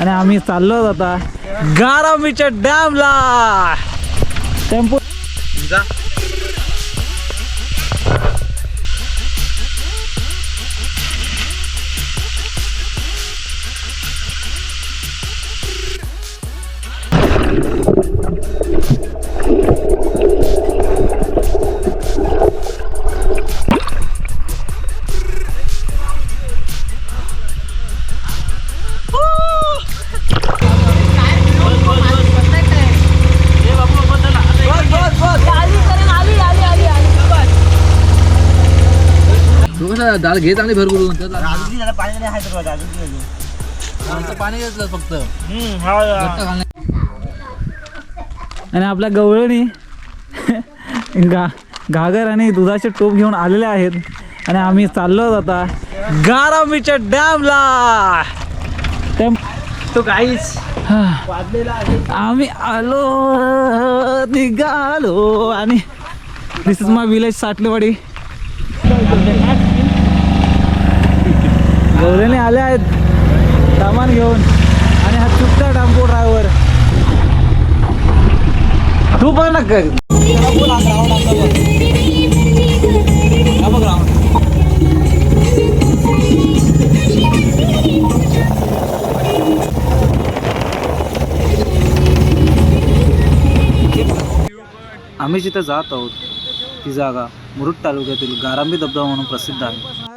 आणि आम्ही चाललो आता गारामीच्या डॅमला. टेम्पो कसं डाळ घे चांगली अजून जरा पाणी नाही आहे अजून घेतलं फक्त. हा, हा. आणि आपल्या गवळणी गा घागर आणि दुधाचे टोप घेऊन आलेले आहेत. आणि आम्ही चाललो आता गारामीच्या डॅमला. तो काहीच हा. आम्ही आलो निघालो आणि दिस इज माय विलेज साटलेवाडी गौरेने आले आहेत. सामान घेऊन. आणि हा चुकता टेम्पो ड्रायव्हर तू पण ना आम्ही जिथे जात आहोत ती जागा मुरुड तालुक्यातील गारांबी धबधबा म्हणून प्रसिद्ध आहे.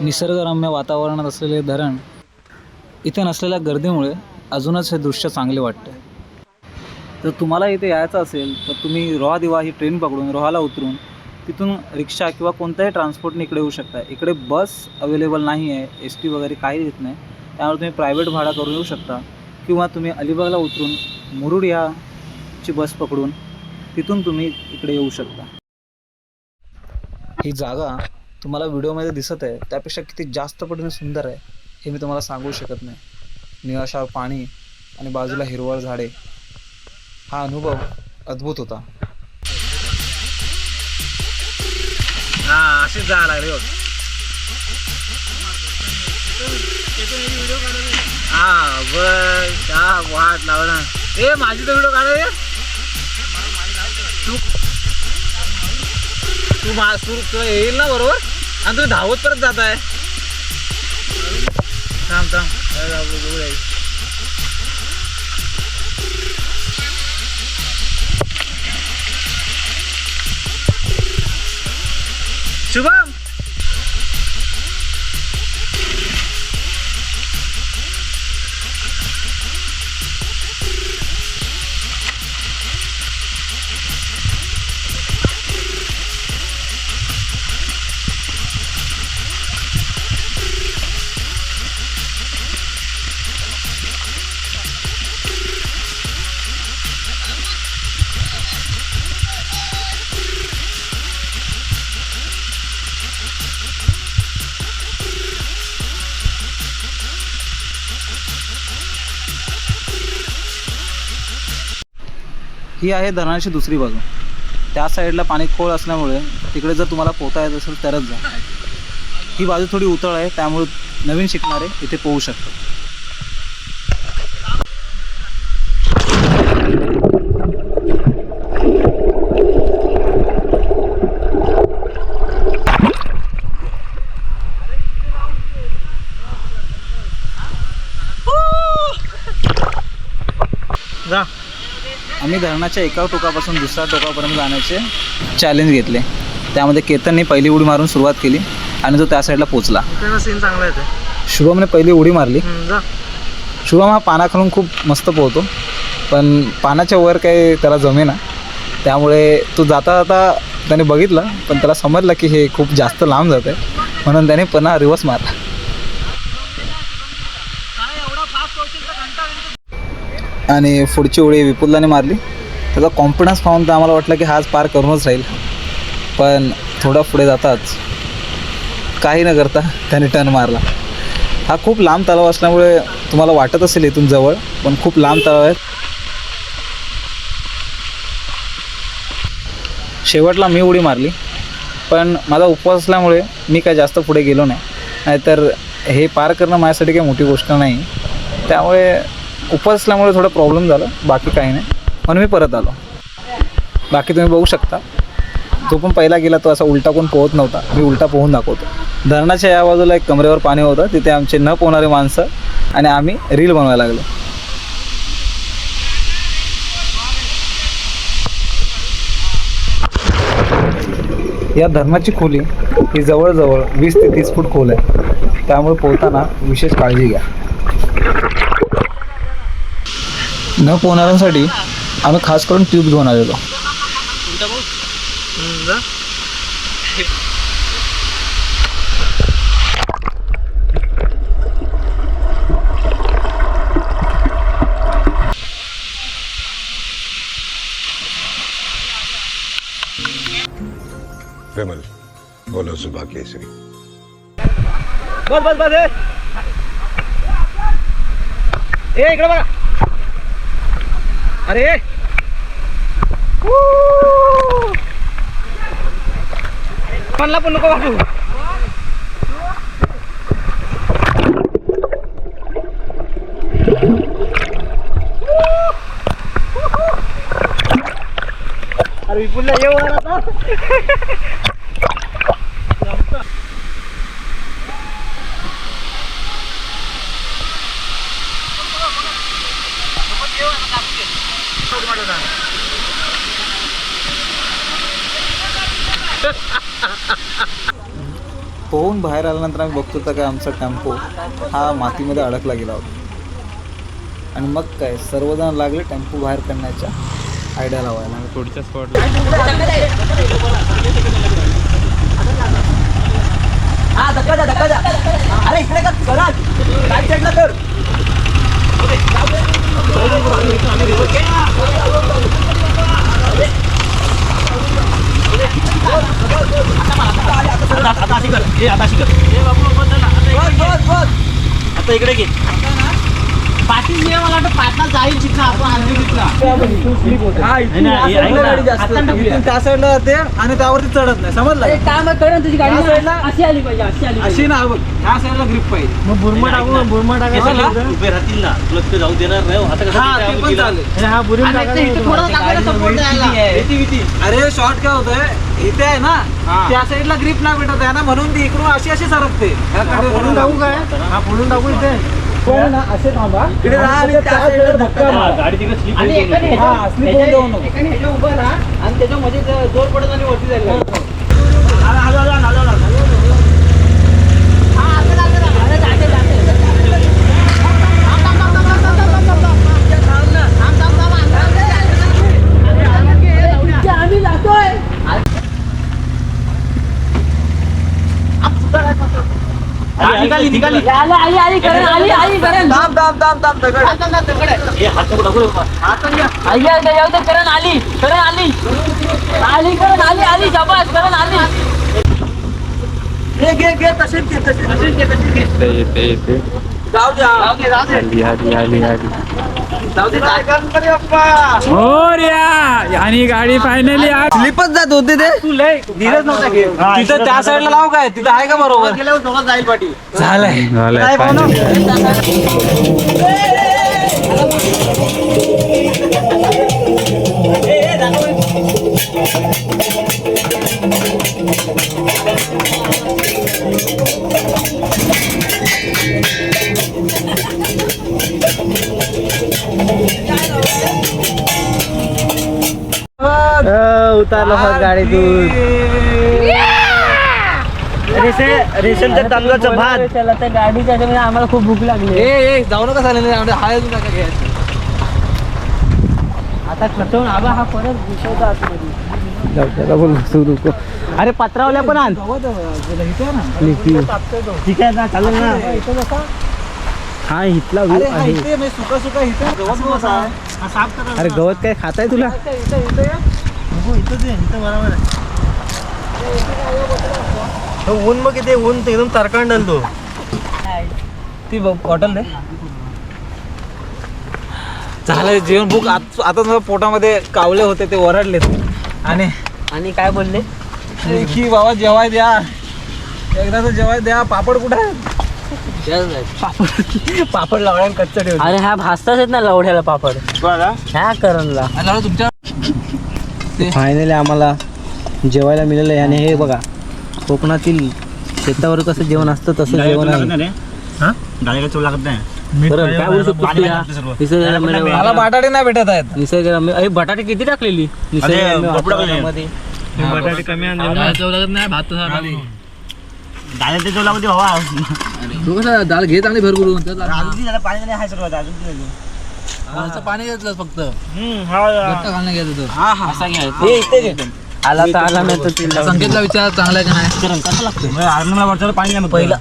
निसर्गरम्य वातावरणात असलेले धरण इथे नसलेल्या गर्दीमुळे अजूनच हे दृश्य चांगले वाटते. जर तुम्हाला इथे यायचं असेल तर तुम्ही रोहा दिवा ही ट्रेन पकडून रोहाला उतरून तिथून रिक्षा किंवा कोणत्याही ट्रान्सपोर्टने इकडे येऊ शकता. इकडे बस अवेलेबल नाही आहे एस टी वगैरे काही येत नाही. त्यामुळे तुम्ही प्रायव्हेट भाडा करून येऊ शकता. किंवा तुम्ही अलिबागला उतरून मुरुड याची बस पकडून तिथून तुम्ही इकडे येऊ शकता. ही जागा तुम्हाला व्हिडिओमध्ये दिसत आहे. त्यापेक्षा किती जास्त पटीने सुंदर आहे हे मी तुम्हाला सांगू शकत नाही. निळाशार पाणी आणि बाजूला हिरवळ झाडे. हा अनुभव अद्भुत होता. असेच जायला लागले हो हा बस हा वाट लावला. ए माझी तर व्हिडिओ काढा तू तू मा सुरू येईल ना बरोबर? आणि तुम्ही धावत परत जाताय. थांब थांब. शुभम! ही आहे धरणाची दुसरी बाजू. त्या साईडला पाणी खोल असल्यामुळे तिकडे जर तुम्हाला पोहता येत असेल तरच जा. ही बाजू थोडी उतळ आहे त्यामुळे नवीन शिकणारे इथे पोहू शकतात. जा. आम्ही धरणाच्या एका टोकापासून दुसऱ्या टोकापर्यंत जाण्याचे चॅलेंज घेतले. त्यामध्ये केतनने पहिली उडी मारून सुरुवात केली आणि तो त्या साईडला पोचला सीन चांगला येते शुभमने पहिली उडी मारली. शुभम हा पानाखालून खूप मस्त पोहतो. पण पानाच्या वर काही त्याला जमेना. त्यामुळे तो जाता जाता त्याने बघितलं पण त्याला समजलं की हे खूप जास्त लांब जात आहे म्हणून त्याने पुन्हा रिवर्स मारला. आणि पुढची उडी विपुललाने मारली. त्याचा कॉन्फिडन्स पाहून तर आम्हाला वाटलं की हा आज पार करूनच राहील. पण थोडा पुढे जाताच काही न करता त्याने टर्न मारला. हा खूप लांब तलाव असल्यामुळे तुम्हाला वाटत असेल इथून जवळ पण खूप लांब तलाव आहे. शेवटला मी उडी मारली. पण माझा उपवास असल्यामुळे मी काय जास्त पुढे गेलो नाही. नाहीतर हे पार करणं माझ्यासाठी काही मोठी गोष्ट नाही. त्यामुळे उपसल्यामुळे असल्यामुळे थोडा प्रॉब्लेम झाला बाकी काही नाही. म्हणून मी परत आलो. बाकी तुम्ही बघू शकता. तो पण पहिला गेला तो असा उलटा कोण पोहत नव्हता. मी उलटा पोहून दाखवतो. धरणाच्या या बाजूला एक कमरेवर पाणी होतं. तिथे आमचे न पोहणारे माणसं आणि आम्ही रील बनवायला लागलो. या धरणाची खोली ही जवळजवळ वीस ते तीस फूट खोल आहे. त्यामुळे पोहताना विशेष काळजी घ्या. न पोहणाऱ्यांसाठी आम्ही खास करून ट्यूब घेऊन आलेलो. विमल बोलो सुबह केसरी बस बस बस ए इकडे बघा. अरे! म्हणला पण नको वाटू अरे विपुलला येऊ आता. पोहून बाहेर आल्यानंतर आम्ही बघतो तर काय आमचा टेम्पो हा मातीमध्ये अडकला गेला होता. आणि मग काय सर्वजण लागले टेम्पो बाहेर काढण्याच्या आयडिया लावायला. पुढच्या आता इकडे घे मला वाटतं पाटला जाईल आपण आणली त्या साईडला जाते आणि त्यावरती चढत नाही समजलं काम कर तुझी गाडी साईडला? अशी आली पाहिजे अशी आली अशी ना बघ त्या साईडला ग्रिप पाहिजे मग बुरमा टाकू बुरमा उभे राहतील ना तुला जाऊ देणार नाही आता कसं हा अरे शॉर्ट काय होतंय इथे आहे ना त्या साईडला ग्रिप नाही भेटत आहे ना म्हणून ती इकडून अशी अशी सरकते. पडून टाकू काय? हा पडून टाकू इथे. असे थांबा. इकडे राहा आणि त्या साईडला धक्का मार. गाडी तिकडे स्लिप आणि एकाने हा, ह्याच्या- slip होऊन देऊ नको. एकाने ह्याच्या उभं राहा आणि त्याच्यामध्ये ज- जोर पडत आणि वरती जायला निघाली. निघाली. आली आली आली करण आली आली करण. थांब थांब थांब थांब दगड. हे हात नको. टाकू रे. आई आई जाऊ दे करण आली करण आली. आली करण आली आली जबास करण आली. घे घे घे तसेच घे तसेच जाऊ द्या. जाऊ दे जाऊ दे. जाऊ दे काय गणपती बाप्पा आणि गाडी फायनली स्लिपच जात होते ते. तू लय धीरच नव्हता तिथं त्या साईडला लाव काय? तिथं आहे का बरोबर? जाईल पाठी. झालंय. काय उतारलं गाडीतून रेशनच्या तांदूळाचं भात. त्याला त्या गाडीच्या ह्याच्यामध्ये आम्हाला खूप भूक लागली. ए ए जाऊ नका चालेल हाय अजून नका घ्यायचं. आता खटवून आबा हा परत घुसवतो आतमध्ये. अरे पत्रावल्या पण आण. ठीक आहे ना चालेल ना. हा इथला अरे इथे मी सुका सुका इथे गवत गवत आहे? अरे गवत काय खाताय तुला? इथे इथे ये. ऊन मग किती ऊन एकदम तरकांड तो. ती बॉटल दे. झालं जेवण भूक आत- आता पोटामध्ये कावले होते ते ओरडलेत. आणि आणि काय बोलले? की बाबा जेवाय द्या. एकदा तर जेवाय द्या. पापड कुठे आहे पापड लावल्या कच्चा ठेवलं अरे ह्या भासताच आहेत ना लवढ्याला पापड. ह्या करणला. फायनली आम्हाला जेवायला मिळालं आहे आणि हे बघा कोकणातील शेतावर कसं जेवण असतं तसं जेवण आहे. मला बटाटे नाही भेटत आहेत. निसर्गरम्य अरे बटाटे किती टाकलेली? निसर्गरम्य वातावरणामध्ये तू कसं दाल घेत आणि भरपूर पाणी घेतलं फक्त. घालणं घेत होतं. असा हे. आला तर आला नाही तर तिला संकेतला विचार चांगला आहे का नाही? कसं लागतं. पहिलं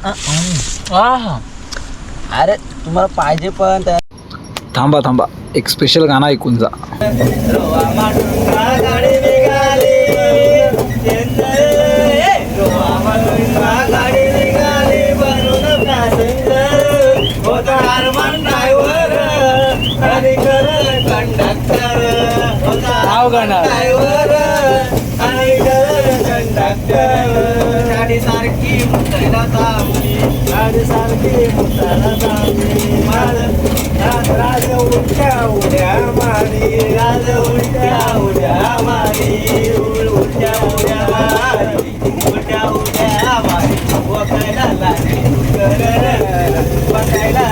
अ, अरे तुम्हाला पाहिजे पण थांबा थांबा. एक स्पेशल गाणं ऐकून जा. दुकानात सारखी सारखी उठ्या उड्या मारी. राज उठ्या उड्या मारी. उठ्या उड्या मारी. उठ्या उड्या मारी. वकायला लागली. पकायला